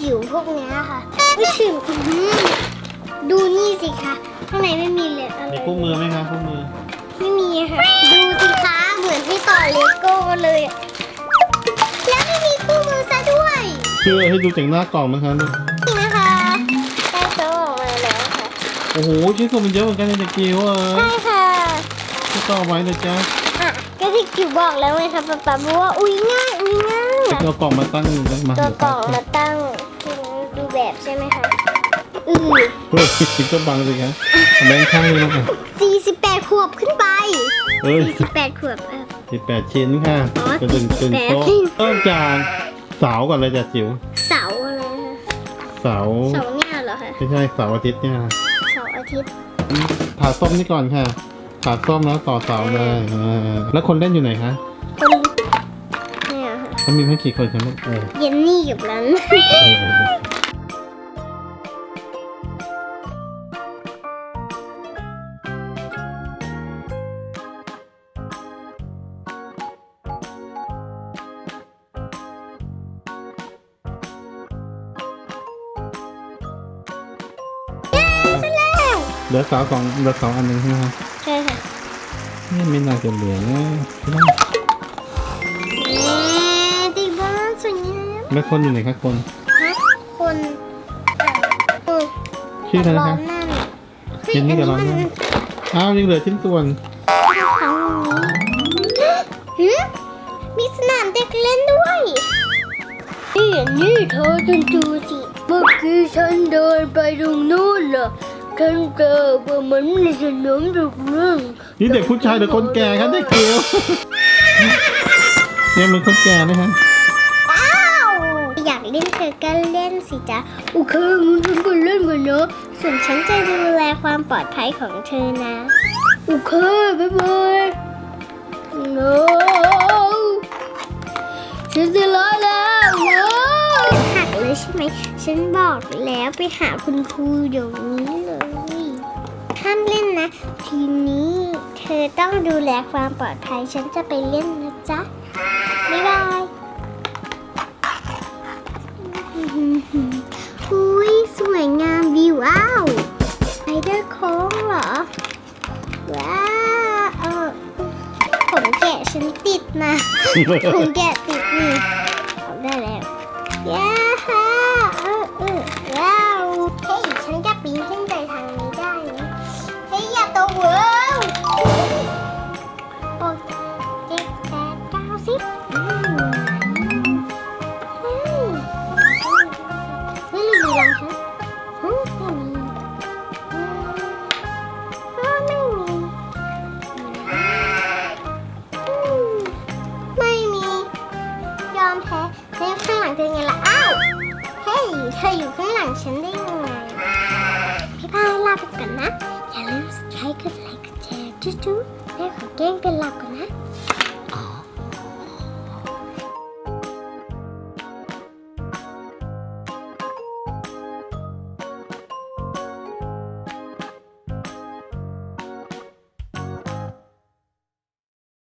จิ๋วพวกเนี้ยค่ะไม่ถึงอื้อหือดูนี่สิคะข้างในไม่มีเลยอะไรมีคู่มือไหมคะคู่มือ ไม่มีค่ะ ดูสิคะเหมือนที่ต่อเลโก้เลยอะแล้วไม่มีคู่มือซะด้วยคือให้ดูจากหน้ากล่องมั้งคะลูกนี่นะคะได้โซ่ออกมาแล้วค่ะ โอ้โหชิ้นส่วนมันเยอะเหมือนกันในเด็กจิ๋วเออใช่ค่ะที่ต้องเอาไว้เลยจ้าอะก็ที่จิ๋วบอกแล้วไงคะป๊าป๊าบอกว่าอุ้ยง่ายอุ้ยง่าย เอากล่องมาตั้งมาตัวกล่องมาตั้งดูแบบใช่ไหมคะอือเฮ้ยก็บังสิคะเอาแบงค์ข้างนี้แล้วกัน48ขวบขึ้นไปเอ้ย48ขวบเออสิบแปดชิ้นค่ะอ๋อจะดึงตึงโต๊ะ18ชิ้นเริ่มจากเสาก่อนเลยจ้ะจิ๋วเสาอะไรคะเสาเสาเนี่ยเหรอคะไม่ใช่เสาร์อาทิตย์เนี่ยค่ะเสาร์อาทิตย์ผ่าส้มนี่ก่อนค่ะผ่าส้มแล้วต่อเสาเลยเออแล้วคนเล่นอยู่ไหนคะคน เนี่ยค่ะเขามีให้กี่คนคะลูกเออเยนนี่กับรันเออเออเสร็จแล้วเหลือเสาสองเหลือเสาอันหนึ่งใช่ไหมคะใช่ค่ะ นี่ไม่น่าจะเหลือนะ งามแล้วคนอยู่ไหนคะคนฮะคนอะเออชื่ออะไรร้นะอคะนนั่นเย็นนี่กับร้อนนั่นอ้าวยังเหลือชิ้นส่วนครั้งนี้หืมมีสนามเด็กเล่นด้วย นี่นี่เธอจนดูสิเมื่อกี้ฉันเดินไปตรงนู้นน่ะฉันเจอว่ามันมีสนามเด็กเล่นนี่เด็กผู้ชายหรือคนแก่คะเด็กเกียวเนี่ยเหมันคนแก่นะคะอ้าวอยากเล่นเธอก็เล่นสิจ๊ะโอเคงั้นฉันก็เล่นกันเนาะส่วนฉันจะดูแลความปลอดภัยของเธอนะโอเคบ๊ายบาย no ฉันจะรอแล้วว้หักเลยใช่ไหมฉันบอกแล้วไปหาคุณครูเดี๋ยวนี้เลยห้ามเล่นนะ ทีนี้เธอต้องดูแลความปลอดภัย ฉันจะไปเล่นนะจ๊ะ ฉันติดนะผมแกะติดนี่เอาได้แล้วย้า แล้วข้างหลังเธอไงล่ะ อ้าว เฮ้ย เธออยู่ข้างหลังฉันได้ยังไงพี่พายลาไปก่อนนะ อย่าลืมใช้กดไลค์กดแชร์จุ๊จุ๊แล้ขอแกล้งเป็นหลักก่อนนะ